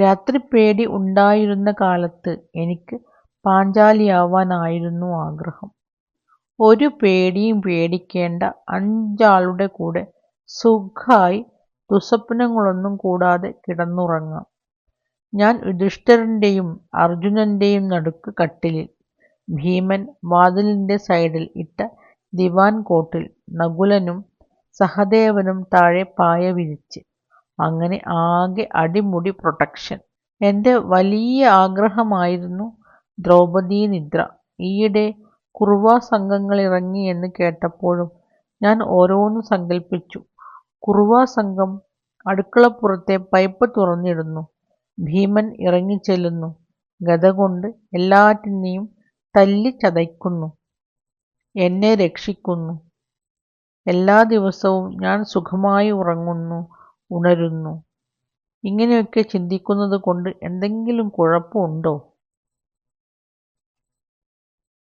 രാത്രിപ്പേടി ഉണ്ടായിരുന്ന കാലത്ത് എനിക്ക് പാഞ്ചാലിയാവാനായിരുന്നു ആഗ്രഹം. ഒരു പേടിയും പേടിക്കേണ്ട അഞ്ചാളുടെ കൂടെ സുഖമായി ദുസ്വപ്നങ്ങളൊന്നും കൂടാതെ കിടന്നുറങ്ങാം. ഞാൻ യുധിഷ്ഠിരന്റെയും അർജുനന്റെയും നടുക്ക് കട്ടിലിൽ, ഭീമൻ വാതിലിന്റെ സൈഡിൽ ഇട്ട ദിവാൻ കോട്ടിൽ, നകുലനും സഹദേവനും താഴെ പായ വിരിച്ച്. അങ്ങനെ ആകെ അടിമുടി പ്രൊട്ടക്ഷൻ. എന്റെ വലിയ ആഗ്രഹമായിരുന്നു ദ്രൗപദീ നിദ്ര ഈയിടെ കുറുവാ സംഘങ്ങൾ ഇറങ്ങി എന്ന് കേട്ടപ്പോഴും ഞാൻ ഓരോന്ന് സങ്കല്പിച്ചു. കുറുവാ സംഘം അടുക്കളപ്പുറത്തെ പൈപ്പ് തുറന്നിടുന്നു. ഭീമൻ ഇറങ്ങിച്ചെല്ലുന്നു. ഗത കൊണ്ട് എല്ലാറ്റിനെയും തല്ലി ചതയ്ക്കുന്നു എന്നെ രക്ഷിക്കുന്നു. എല്ലാ ദിവസവും ഞാൻ സുഖമായി ഉറങ്ങുന്നു, ഉണരുന്നു. ഇങ്ങനെയൊക്കെ ചിന്തിക്കുന്നത് കൊണ്ട് എന്തെങ്കിലും കുഴപ്പം ഉണ്ടോ?